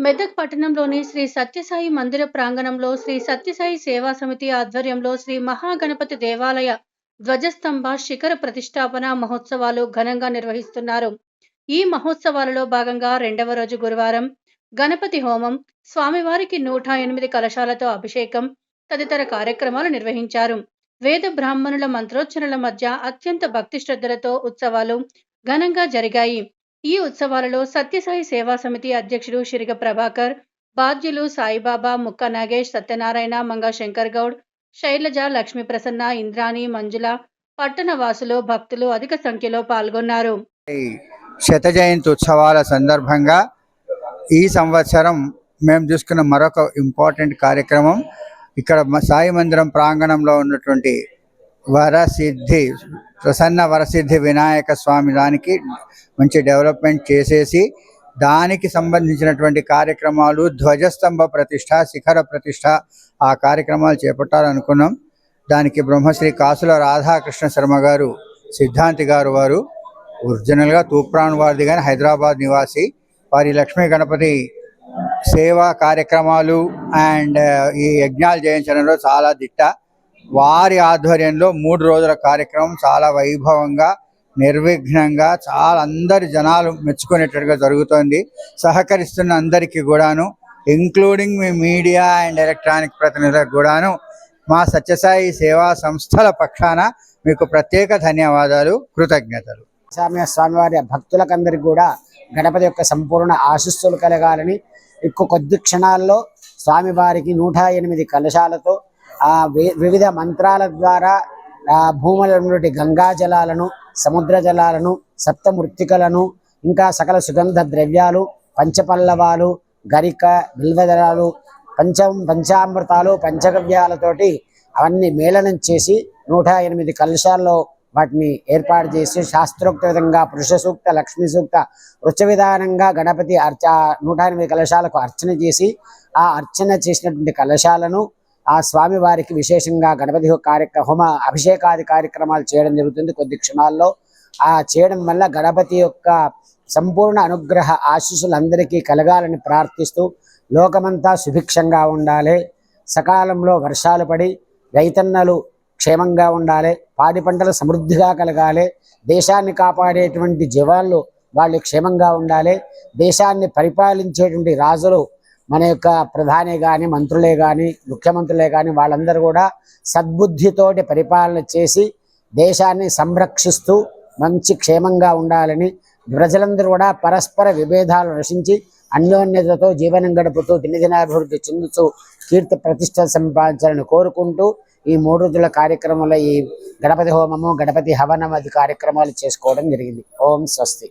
మెదక్ పట్టణంలోని శ్రీ సత్యసాయి మందిర ప్రాంగణంలో శ్రీ సత్యసాయి సేవా సమితి ఆధ్వర్యంలో శ్రీ మహాగణపతి దేవాలయ ధ్వజస్తంభ శిఖర ప్రతిష్టాపన మహోత్సవాలు ఘనంగా నిర్వహిస్తున్నారు. ఈ మహోత్సవాలలో భాగంగా రెండవ రోజు గురువారం గణపతి హోమం స్వామివారికి నూట ఎనిమిది కలశాలతో అభిషేకం తదితర కార్యక్రమాలు నిర్వహించారు. వేద బ్రాహ్మణుల మంత్రోచ్చరణల మధ్య అత్యంత భక్తి శ్రద్ధలతో ఉత్సవాలు ఘనంగా జరిగాయి. ఈ ఉత్సవాలలో సత్యసాయి సేవా సమితి అధ్యక్షుడు షిరిగ ప్రభాకర్ బాధ్యులు సాయిబాబా ముక్క నాగేష్ సత్యనారాయణ మంగా శంకర్ గౌడ్ శైలజ లక్ష్మీ ప్రసన్న ఇంద్రాణి మంజుల పట్టణ వాసులు భక్తులు అధిక సంఖ్యలో పాల్గొన్నారు. శత జయంతి ఉత్సవాల సందర్భంగా ఈ సంవత్సరం మేము చూసుకున్న మరొక ఇంపార్టెంట్ కార్యక్రమం ఇక్కడ సాయి మందిరం ప్రాంగణంలో ఉన్నటువంటి వరసిద్ధి ప్రసన్న వరసిద్ధి వినాయక స్వామి దానికి మంచి డెవలప్మెంట్ చేసేసి దానికి సంబంధించినటువంటి కార్యక్రమాలు ధ్వజస్తంభ ప్రతిష్ట శిఖర ప్రతిష్ట ఆ కార్యక్రమాలు చేపట్టాలనుకున్నాం. దానికి బ్రహ్మశ్రీ కాసుల రాధాకృష్ణ శర్మ గారు సిద్ధాంతి గారు వారు ఒరిజినల్గా తూప్రాన్ వారిది కానీ హైదరాబాద్ నివాసి వారి లక్ష్మీ గణపతి సేవా కార్యక్రమాలు అండ్ ఈ యజ్ఞాలు చేయించడంలో చాలా దిట్ట. వారి ఆధ్వర్యంలో మూడు రోజుల కార్యక్రమం చాలా వైభవంగా నిర్విఘ్నంగా చాలా అందరి జనాలు మెచ్చుకునేటట్టుగా జరుగుతోంది. సహకరిస్తున్న అందరికీ కూడాను ఇంక్లూడింగ్ మీ మీడియా అండ్ ఎలక్ట్రానిక్ ప్రతినిధులకు కూడాను మా సత్యసాయి సేవా సంస్థల పక్షాన మీకు ప్రత్యేక ధన్యవాదాలు కృతజ్ఞతలు. స్వామి స్వామివారి భక్తులకందరికీ కూడా గణపతి యొక్క సంపూర్ణ ఆశస్సులు కలగాలని ఎక్కువ కొద్ది క్షణాల్లో స్వామివారికి నూట ఎనిమిది కలశాలతో వివిధ మంత్రాల ద్వారా ఆ భూముల నుండి గంగా జలాలను సముద్ర జలాలను సప్తమృత్తికలను ఇంకా సకల సుగంధ ద్రవ్యాలు పంచపల్లవాలు గరిక బిల్వదళాలు పంచం పంచామృతాలు పంచగవ్యాలతోటి అవన్నీ మేళనం చేసి నూట ఎనిమిది కలశాల్లో వాటిని ఏర్పాటు చేసి శాస్త్రోక్త విధంగా పురుష సూక్త లక్ష్మీ సూక్త వృత్య విధానంగా గణపతి అర్చ నూట ఎనిమిది కలశాలకు అర్చన చేసి ఆ అర్చన చేసినటువంటి కలశాలను ఆ స్వామి వారికి విశేషంగా గణపతి కార్యక్రమ హోమ అభిషేకాది కార్యక్రమాలు చేయడం జరుగుతుంది కొద్ది క్షణాల్లో. ఆ చేయడం వల్ల గణపతి యొక్క సంపూర్ణ అనుగ్రహ ఆశీస్సులు అందరికీ కలగాలని ప్రార్థిస్తూ లోకమంతా సుభిక్షంగా ఉండాలి. సకాలంలో వర్షాలు పడి రైతన్నలు క్షేమంగా ఉండాలి. పాడి పంటలు సమృద్ధిగా కలగాలి. దేశాన్ని కాపాడేటువంటి జవాన్లు వాళ్ళు క్షేమంగా ఉండాలి. దేశాన్ని పరిపాలించేటువంటి రాజులు మన యొక్క ప్రధాని కానీ మంత్రులే కానీ ముఖ్యమంత్రులే కానీ వాళ్ళందరూ కూడా సద్బుద్ధితోటి పరిపాలన చేసి దేశాన్ని సంరక్షిస్తూ మంచి క్షేమంగా ఉండాలని ప్రజలందరూ కూడా పరస్పర విభేదాలు రచించి అన్యోన్యతతో జీవనం గడుపుతూ దినదినాభివృద్ధి చెందుతూ కీర్తి ప్రతిష్ట సంపాదించాలని కోరుకుంటూ ఈ మూడు రోజుల కార్యక్రమంలో ఈ గణపతి హోమము గణపతి హవనం అది కార్యక్రమాలు చేసుకోవడం జరిగింది. ఓం స్వస్తి.